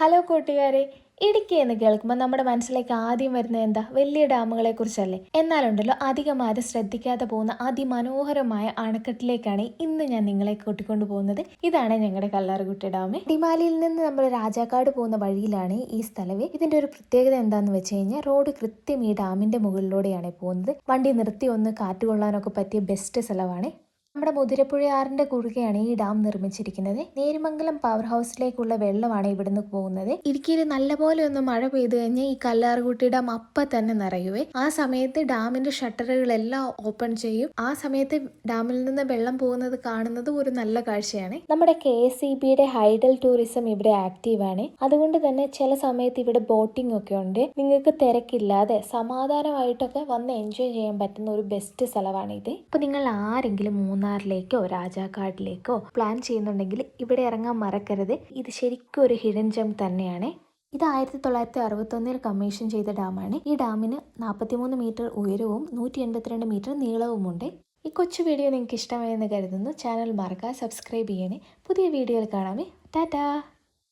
Hello കൂട്ടുകാരെ ഇടുക്കി എന്ന് കേൾക്കുമ്പോൾ നമ്മുടെ മനസ്സിലേക്ക് ആദ്യം വരുന്നത് എന്താ? വലിയ ഡാമുകളെ കുറിച്ചല്ലേ? എന്നാലുണ്ടല്ലോ അധികം ആരും ശ്രദ്ധിക്കാതെ പോകുന്ന അതിമനോഹരമായ അണക്കെട്ടിലേക്കാണ് ഇന്ന് ഞാൻ നിങ്ങളെ കൂട്ടിക്കൊണ്ടു പോകുന്നത്. ഇതാണ് ഞങ്ങളുടെ കല്ലാറുകുട്ടി ഡാം ഡിമാലിയിൽ നിന്ന് നമ്മൾ രാജാക്കാട് പോകുന്ന വഴിയിലാണ് ഈ സ്ഥലവേ. ഇതിന്റെ ഒരു പ്രത്യേകത എന്താന്ന് വെച്ച് കഴിഞ്ഞാൽ റോഡ് കൃത്യം ഈ ഡാമിന്റെ മുകളിലൂടെയാണ് പോകുന്നത്. വണ്ടി നിർത്തി ഒന്ന് കാറ്റുകൊള്ളാനൊക്കെ പറ്റിയ ബെസ്റ്റ് സ്ഥലമാണ് നമ്മുടെ മുതിരപ്പുഴയാറിന്റെ കുറുകെയാണ് ഈ ഡാം നിർമ്മിച്ചിരിക്കുന്നത്. നേരുമംഗലം പവർ ഹൗസിലേക്കുള്ള വെള്ളമാണ് ഇവിടുന്ന് പോകുന്നത്. ഇടുക്കിയിൽ നല്ലപോലെ ഒന്ന് മഴ പെയ്തു കഴിഞ്ഞാൽ ഈ കല്ലാർകുട്ടി ഡാം അപ്പ തന്നെ നിറയുവേ. ആ സമയത്ത് ഡാമിന്റെ ഷട്ടറുകളെല്ലാം ഓപ്പൺ ചെയ്യും. ആ സമയത്ത് ഡാമിൽ നിന്ന് വെള്ളം പോകുന്നത് കാണുന്നത് ഒരു നല്ല കാഴ്ചയാണ്. നമ്മുടെ കെ എസ് ഇ ബിയുടെ ഹൈഡൽ ടൂറിസം ഇവിടെ ആക്റ്റീവാണ്. അതുകൊണ്ട് തന്നെ ചില സമയത്ത് ഇവിടെ ബോട്ടിംഗ് ഒക്കെ ഉണ്ട്. നിങ്ങൾക്ക് തിരക്കില്ലാതെ സമാധാനമായിട്ടൊക്കെ വന്ന് എൻജോയ് ചെയ്യാൻ പറ്റുന്ന ഒരു ബെസ്റ്റ് സ്ഥലമാണ് ഇത് ഇപ്പൊ നിങ്ങൾ ആരെങ്കിലും മൂന്നാറിലേക്കോ രാജാക്കാട്ടിലേക്കോ പ്ലാൻ ചെയ്യുന്നുണ്ടെങ്കിൽ ഇവിടെ ഇറങ്ങാൻ മറക്കരുത്. ഇത് ശരിക്കും ഒരു ഹിഡൻ ജം തന്നെയാണ്. ഇത് ആയിരത്തി തൊള്ളായിരത്തി അറുപത്തൊന്നിൽ കമ്മീഷൻ ചെയ്ത ഡാമാണ് ഈ ഡാമിന് നാൽപ്പത്തിമൂന്ന് മീറ്റർ ഉയരവും നൂറ്റി എൺപത്തിരണ്ട് മീറ്റർ നീളവുമുണ്ട്. ഈ കൊച്ചു വീഡിയോ നിങ്ങൾക്ക് ഇഷ്ടമായെന്ന് കരുതുന്നു. ചാനൽ മറക്കുക സബ്സ്ക്രൈബ് ചെയ്യണേ. പുതിയ വീഡിയോയിൽ കാണാമേ. ടാറ്റാ